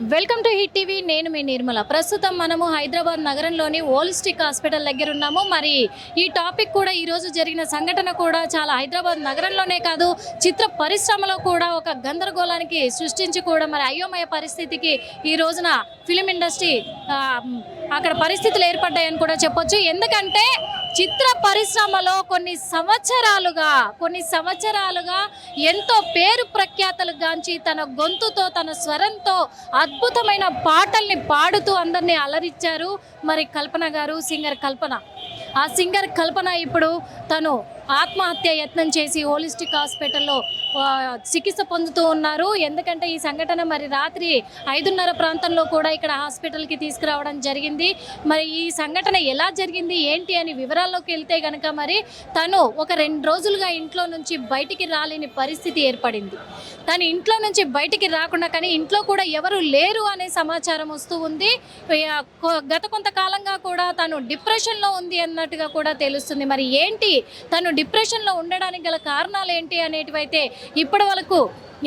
Welcome to hit TV. నేను మీ నిర్మల. ప్రస్తుతం మనము హైదరాబాద్ నగరంలోని ఓలిస్టిక్ హాస్పిటల్ దగ్గర ఉన్నాము. మరి ఈ టాపిక్ కూడా ఈరోజు జరిగిన సంఘటన కూడా చాలా హైదరాబాద్ నగరంలోనే కాదు చిత్ర పరిశ్రమలో కూడా ఒక గందరగోళానికి సృష్టించి కూడా మరి అయోమయ పరిస్థితికి ఈ రోజున ఫిలిం ఇండస్ట్రీ అక్కడ పరిస్థితులు ఏర్పడ్డాయని కూడా చెప్పొచ్చు. ఎందుకంటే చిత్ర పరిశ్రమలో కొన్ని సంవత్సరాలుగా కొన్ని సంవత్సరాలుగా ఎంతో పేరు ప్రఖ్యాతలు గాంచి తన గొంతుతో తన స్వరంతో అద్భుతమైన పాటల్ని పాడుతూ అందరినీ అలరించారు. మరి కల్పన గారు సింగర్ కల్పన. ఆ సింగర్ కల్పన ఇప్పుడు తను ఆత్మహత్య యత్నం చేసి హోలిస్టిక్ హాస్పిటల్లో చికిత్స పొందుతూ ఉన్నారు. ఎందుకంటే ఈ సంఘటన మరి రాత్రి ఐదున్నర ప్రాంతంలో కూడా ఇక్కడ హాస్పిటల్కి తీసుకురావడం జరిగింది. మరి ఈ సంఘటన ఎలా జరిగింది? ఏంటి అని వివరాల్లోకి వెళ్తే కనుక మరి తను ఒక రెండు రోజులుగా ఇంట్లో నుంచి బయటికి రాలేని పరిస్థితి ఏర్పడింది. తను ఇంట్లో నుంచి బయటికి రాకుండా కానీ ఇంట్లో కూడా ఎవరు లేరు అనే సమాచారం వస్తూ ఉంది. గత కొంతకాలంగా కూడా తను డిప్రెషన్లో ఉంది అన్నట్టుగా కూడా తెలుస్తుంది. మరి ఏంటి తను డిప్రెషన్లో ఉండడానికి గల కారణాలు ఏంటి అనేటివైతే ఇప్పటి వరకు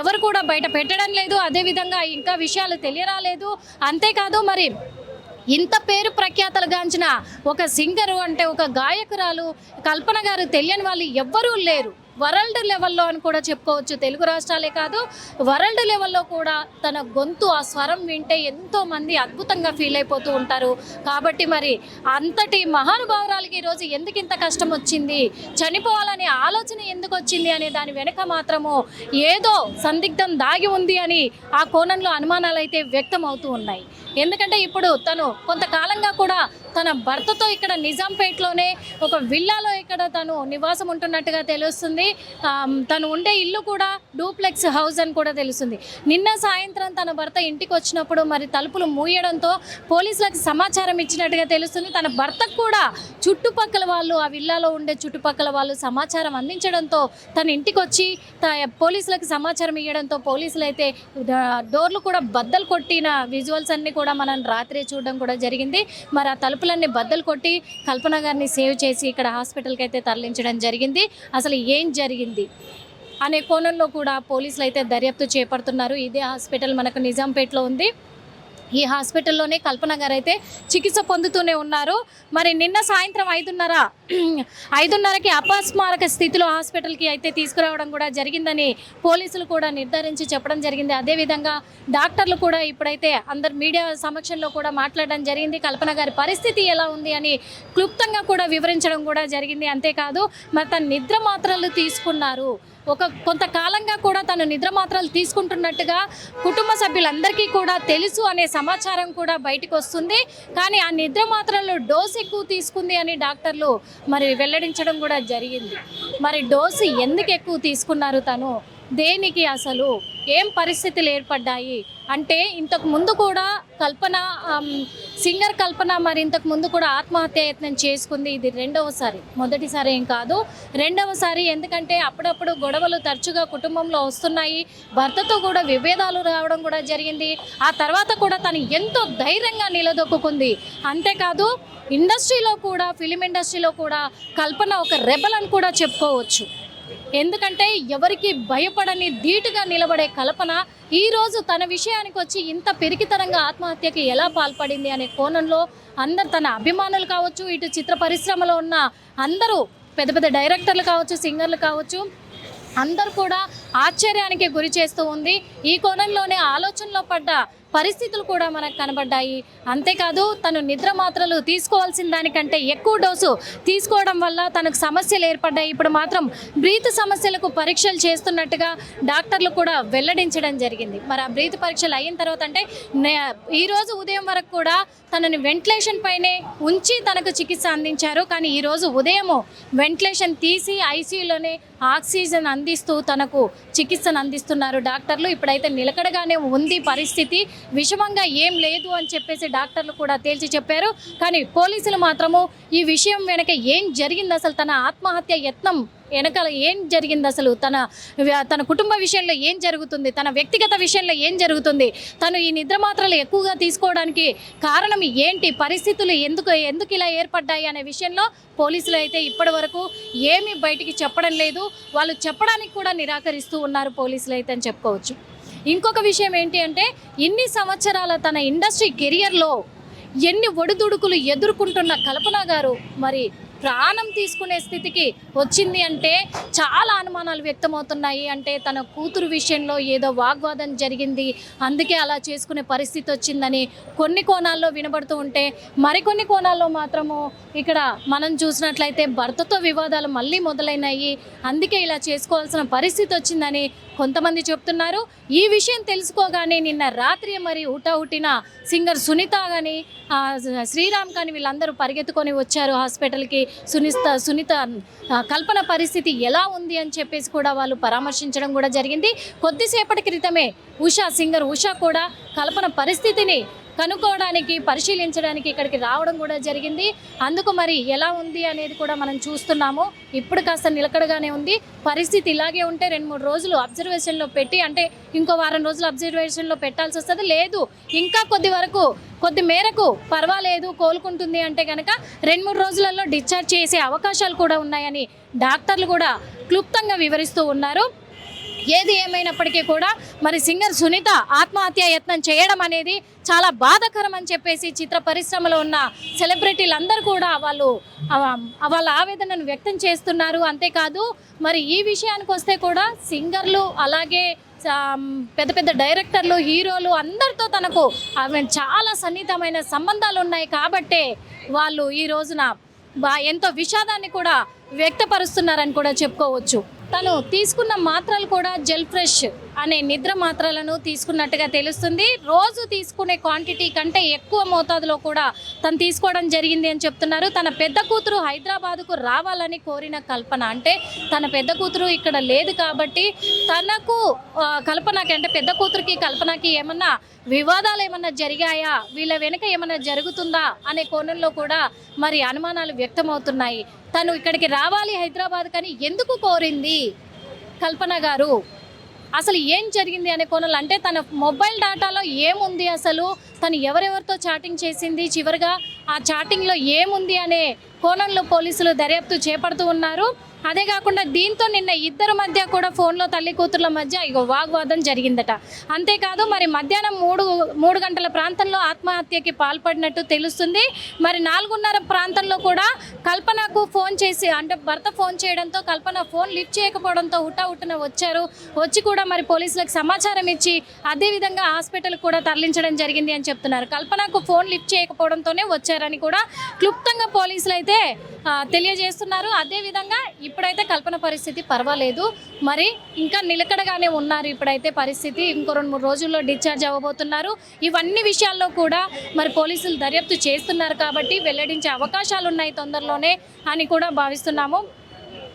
ఎవరు కూడా బయట పెట్టడం లేదు. అదేవిధంగా ఇంకా విషయాలు తెలియరాలేదు. అంతేకాదు మరి ఇంత పేరు ప్రఖ్యాతలు గాంచిన ఒక సింగరు అంటే ఒక గాయకురాలు కల్పన గారు తెలియని వాళ్ళు ఎవ్వరూ లేరు. వరల్డ్ లెవెల్లో అని కూడా చెప్పుకోవచ్చు. తెలుగు రాష్ట్రాలే కాదు వరల్డ్ లెవెల్లో కూడా తన గొంతు ఆ స్వరం వింటే ఎంతోమంది అద్భుతంగా ఫీల్ అయిపోతూ ఉంటారు. కాబట్టి మరి అంతటి మహానుభావురాలకి ఈరోజు ఎందుకు ఇంత కష్టం వచ్చింది? చనిపోవాలనే ఆలోచన ఎందుకు వచ్చింది అనే దాని వెనుక మాత్రము ఏదో సందిగ్ధం దాగి ఉంది అని ఆ కోణంలో అనుమానాలు అయితే వ్యక్తం అవుతూ ఉన్నాయి. ఎందుకంటే ఇప్పుడు తను కొంతకాలంగా కూడా తన భర్తతో ఇక్కడ నిజాంపేటలోనే ఒక విల్లాలో ఇక్కడ తను నివాసం ఉంటున్నట్టుగా తెలుస్తుంది. తను ఉండే ఇల్లు కూడా డూప్లెక్స్ హౌస్ అని కూడా తెలుస్తుంది. నిన్న సాయంత్రం తన భర్త ఇంటికి వచ్చినప్పుడు మరి తలుపులు మూయడంతో పోలీసులకు సమాచారం ఇచ్చినట్టుగా తెలుస్తుంది. తన భర్తకు కూడా చుట్టుపక్కల వాళ్ళు ఆ విల్లాలో ఉండే చుట్టుపక్కల వాళ్ళు సమాచారం అందించడంతో తన ఇంటికి వచ్చి త- పోలీసులకు సమాచారం ఇవ్వడంతో పోలీసులు అయితే డోర్లు కూడా బద్దలు కొట్టిన విజువల్స్ అన్ని కూడా మనం రాత్రి చూడడం కూడా జరిగింది. మరి ఆ తలుపు తలుపులన్నీ బద్దలు కొట్టి కల్పన గారిని సేవ్ చేసి ఇక్కడ హాస్పిటల్కి అయితే తరలించడం జరిగింది. అసలు ఏం జరిగింది? అనే కోణంలో కూడా పోలీసులు అయితే దర్యాప్తు చేపడుతున్నారు. ఇదే హాస్పిటల్ మనకు నిజాంపేటలో ఉంది. ఈ హాస్పిటల్లోనే కల్పన గారు అయితే చికిత్స పొందుతూనే ఉన్నారు. మరి నిన్న సాయంత్రం ఐదున్నర ఐదున్నరకి అపస్మారక స్థితిలో హాస్పిటల్కి అయితే తీసుకురావడం కూడా జరిగిందని పోలీసులు కూడా నిర్ధారించి చెప్పడం జరిగింది. అదేవిధంగా డాక్టర్లు కూడా ఇప్పుడైతే అందరు మీడియా సమక్షంలో కూడా మాట్లాడడం జరిగింది. కల్పన గారి పరిస్థితి ఎలా ఉంది అని క్లుప్తంగా కూడా వివరించడం కూడా జరిగింది. అంతేకాదు మరి తన నిద్ర మాత్రలు తీసుకున్నారు. ఒక కొంతకాలంగా కూడా తను నిద్ర మాత్రలు తీసుకుంటున్నట్టుగా కుటుంబ సభ్యులందరికీ కూడా తెలుసు అనే సమాచారం కూడా బయటకు వస్తుంది. కానీ ఆ నిద్ర మాత్రలు డోస్ ఎక్కువ తీసుకుంది అని డాక్టర్లు మరి వెల్లడించడం కూడా జరిగింది. మరి డోసు ఎందుకు ఎక్కువ తీసుకున్నారు తను? దేనికి అసలు? ఏం పరిస్థితులు ఏర్పడ్డాయి? అంటే ఇంతకు ముందు కూడా కల్పన సింగర్ కల్పన మరి ఇంతకు ముందు కూడా ఆత్మహత్య యత్నం చేసుకుంది. ఇది రెండవసారి. మొదటిసారి ఏం కాదు. రెండవసారి ఎందుకంటే అప్పుడప్పుడు గొడవలు తరచుగా కుటుంబంలో వస్తున్నాయి. భర్తతో కూడా విభేదాలు రావడం కూడా జరిగింది. ఆ తర్వాత కూడా తను ఎంతో ధైర్యంగా నిలదొక్కుంది అంతేకాదు ఇండస్ట్రీలో కూడా ఫిలిం ఇండస్ట్రీలో కూడా కల్పన ఒక రెబల్ అని కూడా చెప్పుకోవచ్చు. ఎందుకంటే ఎవరికి భయపడని ధీటుగా నిలబడే కల్పన ఈరోజు తన విషయానికి వచ్చి ఇంత పెరికితనంగా ఆత్మహత్యకి ఎలా పాల్పడింది అనే కోణంలో అందరు తన అభిమానులు కావచ్చు ఇటు చిత్ర పరిశ్రమలో ఉన్న అందరూ పెద్ద పెద్ద డైరెక్టర్లు కావచ్చు సింగర్లు కావచ్చు అందరూ కూడా ఆశ్చర్యానికి గురి చేస్తూ ఉంది. ఈ కోణంలోనే ఆలోచనలో పడ్డ పరిస్థితులు కూడా మనకు కనబడ్డాయి. అంతేకాదు తను నిద్ర మాత్రలు తీసుకోవాల్సిన దానికంటే ఎక్కువ డోసు తీసుకోవడం వల్ల తనకు సమస్యలు ఏర్పడ్డాయి. ఇప్పుడు మాత్రం బ్రీత్ సమస్యలకు పరీక్షలు చేస్తున్నట్టుగా డాక్టర్లు కూడా వెల్లడించడం జరిగింది. మరి ఆ బ్రీత్ పరీక్షలు అయిన తర్వాత అంటే ఈరోజు ఉదయం వరకు కూడా తనని వెంటిలేషన్ పైనే ఉంచి తనకు చికిత్స అందించారు. కానీ ఈరోజు ఉదయము వెంటిలేషన్ తీసి ఐసీయూలోనే ఆక్సిజన్ అందిస్తూ తనకు చికిత్సను అందిస్తున్నారు డాక్టర్లు. ఇప్పుడైతే నిలకడగానే ఉంది పరిస్థితి. విషమంగా ఏం లేదు అని చెప్పేసి డాక్టర్లు కూడా తేల్చి చెప్పారు. కానీ పోలీసులు మాత్రము ఈ విషయం వెనక ఏం జరిగింది అసలు? తన ఆత్మహత్య యత్నం వెనకాల ఏం జరిగింది అసలు? తన తన కుటుంబ విషయంలో ఏం జరుగుతుంది? తన వ్యక్తిగత విషయంలో ఏం జరుగుతుంది? తను ఈ నిద్ర మాత్రలు ఎక్కువగా తీసుకోవడానికి కారణం ఏంటి? పరిస్థితులు ఎందుకు ఎందుకు ఇలా ఏర్పడ్డాయి అనే విషయంలో పోలీసులు అయితే ఇప్పటి వరకు ఏమీ బయటికి చెప్పడం లేదు. వాళ్ళు చెప్పడానికి కూడా నిరాకరిస్తూ ఉన్నారు పోలీసులు అయితే అని చెప్పుకోవచ్చు. ఇంకొక విషయం ఏంటి అంటే ఇన్ని సంవత్సరాల తన ఇండస్ట్రీ కెరియర్లో ఎన్ని ఒడిదుడుకులు ఎదుర్కొంటున్న కల్పన గారు మరి ప్రాణం తీసుకునే స్థితికి వచ్చింది అంటే చాలా అనుమానాలు వ్యక్తమవుతున్నాయి. అంటే తన కూతురు విషయంలో ఏదో వాగ్వాదం జరిగింది. అందుకే అలా చేసుకునే పరిస్థితి వచ్చిందని కొన్ని కోణాల్లో వినబడుతూ ఉంటే మరికొన్ని కోణాల్లో మాత్రము ఇక్కడ మనం చూసినట్లయితే భర్తతో వివాదాలు మళ్ళీ మొదలైనాయి. అందుకే ఇలా చేసుకోవాల్సిన పరిస్థితి వచ్చిందని కొంతమంది చెప్తున్నారు. ఈ విషయం తెలుసుకోగానే నిన్న రాత్రి మరి ఉటాహుటిన సింగర్ సునీత కానీ శ్రీరామ్ కానీ వీళ్ళందరూ పరిగెత్తుకొని వచ్చారు హాస్పిటల్కి. సునీత సునీత కల్పన పరిస్థితి ఎలా ఉంది అని చెప్పేసి కూడా వాళ్ళు పరామర్శించడం కూడా జరిగింది. కొద్దిసేపటి క్రితమే ఉషా సింగర్ ఉషా కూడా కల్పన పరిస్థితిని కనుక్కోవడానికి పరిశీలించడానికి ఇక్కడికి రావడం కూడా జరిగింది. అందుకు మరి ఎలా ఉంది అనేది కూడా మనం చూస్తున్నాము. ఇప్పుడు కాస్త నిలకడగానే ఉంది. పరిస్థితి ఇలాగే ఉంటే రెండు మూడు రోజులు అబ్జర్వేషన్లో పెట్టి అంటే ఇంకో వారం రోజులు అబ్జర్వేషన్లో పెట్టాల్సి వస్తుంది. లేదు ఇంకా కొద్ది వరకు కొద్ది మేరకు పర్వాలేదు కోలుకుంటుంది అంటే కనుక రెండు మూడు రోజులలో డిశ్చార్జ్ చేసే అవకాశాలు కూడా ఉన్నాయని డాక్టర్లు కూడా క్లుప్తంగా వివరిస్తూ ఉన్నారు. ఏది ఏమైనప్పటికీ కూడా మరి సింగర్ సునీత ఆత్మహత్య యత్నం చేయడం అనేది చాలా బాధాకరం అని చెప్పేసి చిత్ర పరిశ్రమలో ఉన్న సెలబ్రిటీలందరూ కూడా వాళ్ళు వాళ్ళ ఆవేదనను వ్యక్తం చేస్తున్నారు. అంతేకాదు మరి ఈ విషయానికి వస్తే కూడా సింగర్లు అలాగే పెద్ద పెద్ద డైరెక్టర్లు హీరోలు అందరితో తనకు ఆమె చాలా సన్నిహితమైన సంబంధాలు ఉన్నాయి కాబట్టే వాళ్ళు ఈ రోజున బా ఎంతో విషాదాన్ని కూడా వ్యక్తపరుస్తున్నారని కూడా చెప్పుకోవచ్చు. తను తీసుకున్న మాత్రలు కూడా జెల్ ఫ్రెష్. అనే నిద్ర మాత్రలను తీసుకున్నట్టుగా తెలుస్తుంది. రోజు తీసుకునే క్వాంటిటీ కంటే ఎక్కువ మోతాదులో కూడా తను తీసుకోవడం జరిగింది అని చెప్తున్నారు. తన పెద్ద కూతురు హైదరాబాద్కు రావాలని కోరిన కల్పన అంటే తన పెద్ద కూతురు ఇక్కడ లేదు కాబట్టి తనకు కల్పనకి అంటే పెద్ద కూతురికి కల్పనకి ఏమన్నా వివాదాలు ఏమన్నా జరిగాయా? వీళ్ళ వెనుక ఏమన్నా జరుగుతుందా? అనే కోణంలో కూడా మరి అనుమానాలు వ్యక్తమవుతున్నాయి. తను ఇక్కడికి రావాలి హైదరాబాద్ కానీ ఎందుకు కోరింది కల్పన గారు? అసలు ఏం జరిగింది అనే కోణంలో అంటే తన మొబైల్ డేటాలో ఏముంది అసలు? తను ఎవరెవరితో చాటింగ్ చేసింది చివరిగా ఆ చాటింగ్లో ఏముంది అనే కోణంలో పోలీసులు దర్యాప్తు చేపడుతూ ఉన్నారు. అదే కాకుండా దీంతో నిన్న ఇద్దరి మధ్య కూడా ఫోన్లో తల్లి కూతుర్ల మధ్య ఇగో వాగ్వాదం జరిగిందట. అంతేకాదు మరి మధ్యాహ్నం మూడు మూడు గంటల ప్రాంతంలో ఆత్మహత్యకి పాల్పడినట్టు తెలుస్తుంది. మరి నాలుగున్నర ప్రాంతంలో కూడా కల్పనకు ఫోన్ చేసి అంటే భర్త ఫోన్ చేయడంతో కల్పన ఫోన్ లిఫ్ట్ చేయకపోవడంతో హుటాహుటిన వచ్చారు. వచ్చి కూడా మరి పోలీసులకు సమాచారం ఇచ్చి అదేవిధంగా హాస్పిటల్ కూడా తరలించడం జరిగింది అని చెప్తున్నారు. కల్పనకు ఫోన్ లిఫ్ట్ చేయకపోవడంతోనే వచ్చారని కూడా క్లుప్తంగా పోలీసులు అయితే తెలియజేస్తున్నారు. అదేవిధంగా ఇప్పుడైతే కల్పన పరిస్థితి పర్వాలేదు. మరి ఇంకా నిలకడగానే ఉన్నారు ఇప్పుడైతే పరిస్థితి. ఇంకో రెండు మూడు రోజుల్లో డిశ్చార్జ్ అవ్వబోతున్నారు. ఇవన్నీ విషయాల్లో కూడా మరి పోలీసులు దర్యాప్తు చేస్తున్నారు కాబట్టి వెల్లడించే అవకాశాలు ఉన్నాయి తొందరలోనే అని కూడా భావిస్తున్నాము.